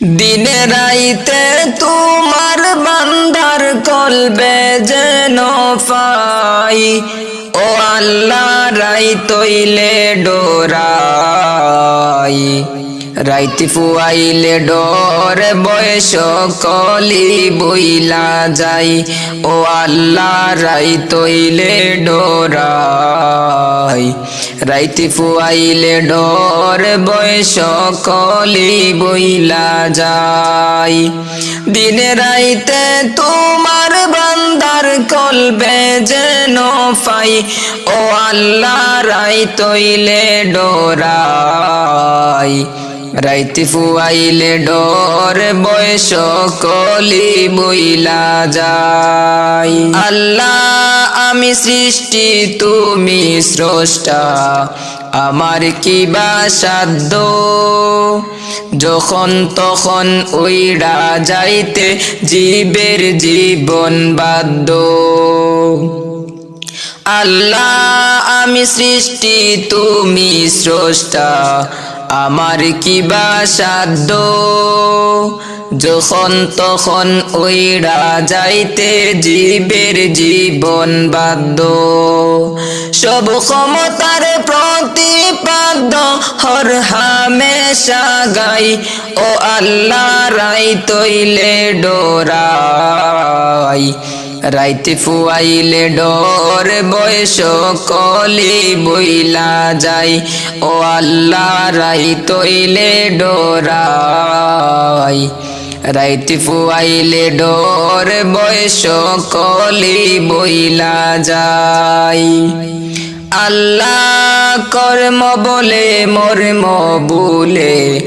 দিনে রাইতে তোমার বান্দার কলবে যেন পাই ও আল্লাহ রাই তৈলে ডোরাই। রাইতি ফুয়াইলে ডর, বয়স কলি বইলা যাই। ও আল্লাহ রাই তৈলে ডোরাই। রাইতি ফুয়াইলে ডর, বয়স কলি বইলা যাই। দিনে রাইতে তোমার বান্দার কলবে যেন পাই ও আল্লাহ রাই ডোরাই। রাইতি ফুয়াইলে ডর বয়স কলি বইলা যাই আল্লাহ, আমি সৃষ্টি, তুমি স্রষ্টা। আমার কি বা সাধ্য? যখন তখন ওইরা যাইতে জীবের জীবন বাদ্য আল্লাহ, আমি সৃষ্টি, তুমি স্রষ্টা। আমার কি বা সাধ্য? যখন তখন ওইরা যাইতে জীবের জীবন বাদ্য সব ক্ষমতার প্রতিপাদ্য হর হামেশা গাই। ও আল্লাহ রাই তৈলে ডোরাই। রাইতে ফুয়াইলে ডর বয়স কলি বইলা যাই। ও আল্লাহ, রাই তৈলে ডোরাই। রাইতে ফুয়াইলে ডর বয়স কলি বইলা যাই। আল্লাহ কর্ম বলে, মর্ম বলে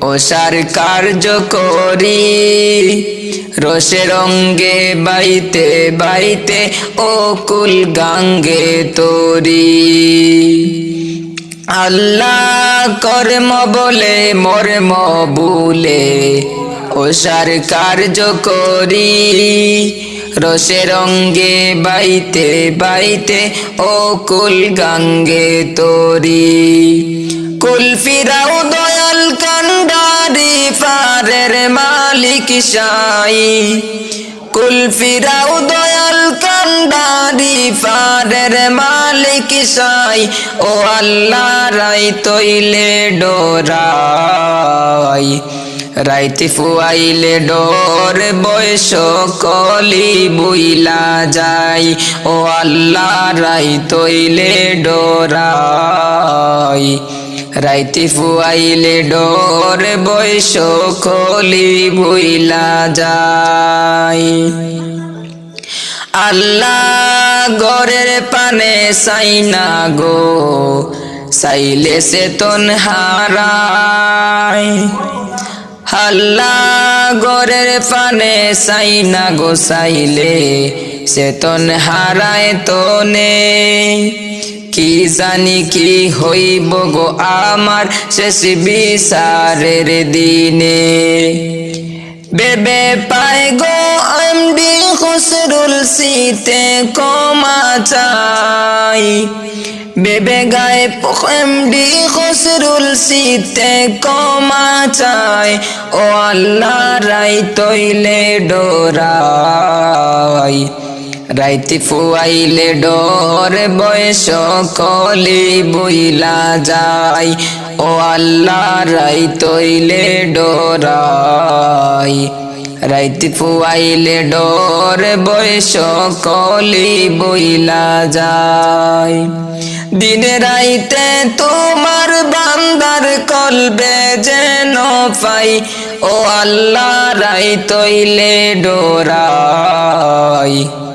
ওসার কার্য করি। রসে রঙ্গে বাইতে বাইতে ও কুল গাঙ্গে তরি। আল্লাহ কর্ম বলে, মর্ম বলে ওসার কার্য করি। রসে রঙ্গে বাইতে বাইতে ও কুল গাঙ্গে তরি। কুল ফিরাও কান্ডারি ফারের মালিক সাই কুল ফিরাও দয়াল কান্ডারি ফারের মালিক সাই ও আল্লাহ রাই তৈলে ডোরাই। রাইতে ফুয়াইলে ডর বয়স কলি বইলা যাই। ও আল্লাহ রাই তৈলে ডোরাই। রাইতে ফুয়াইলে ডর বয়স কলি বইলা যাই আল্লাহ গরের পানে সাইনা গো সাইলে সে তন হারায়। আল্লাহ গরের পানে সাইনা গো সাইলে সে তন হারায় তনে। কি জানি কি হইব গো আমার শেষ বিচারের দিনে? বেবে পাই গো এমডি খসরুল শীতে কমা চাই। বেবে গায়ে এমডি খসরুল শীতে কমা চাই। ও আল্লাহ রাই তৈলে ডোরাই। রাইতে ফুয়াইলে ডর বয়স কলি বইলা যাই ও আল্লাহ, রাই তৈলে ডরাই। রাইতে ফুয়াইলে ডর বয়স কলি বইলা যায়। দিনে রাইতে তোমার বান্দার কলবে যেন পাই। ও আল্লাহ, রাই তৈলে ডোরাই।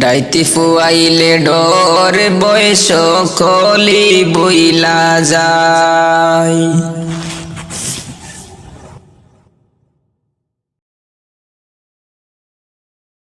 রাইতে ফুয়াইলে ডর বয়স কলি বইলা যায়।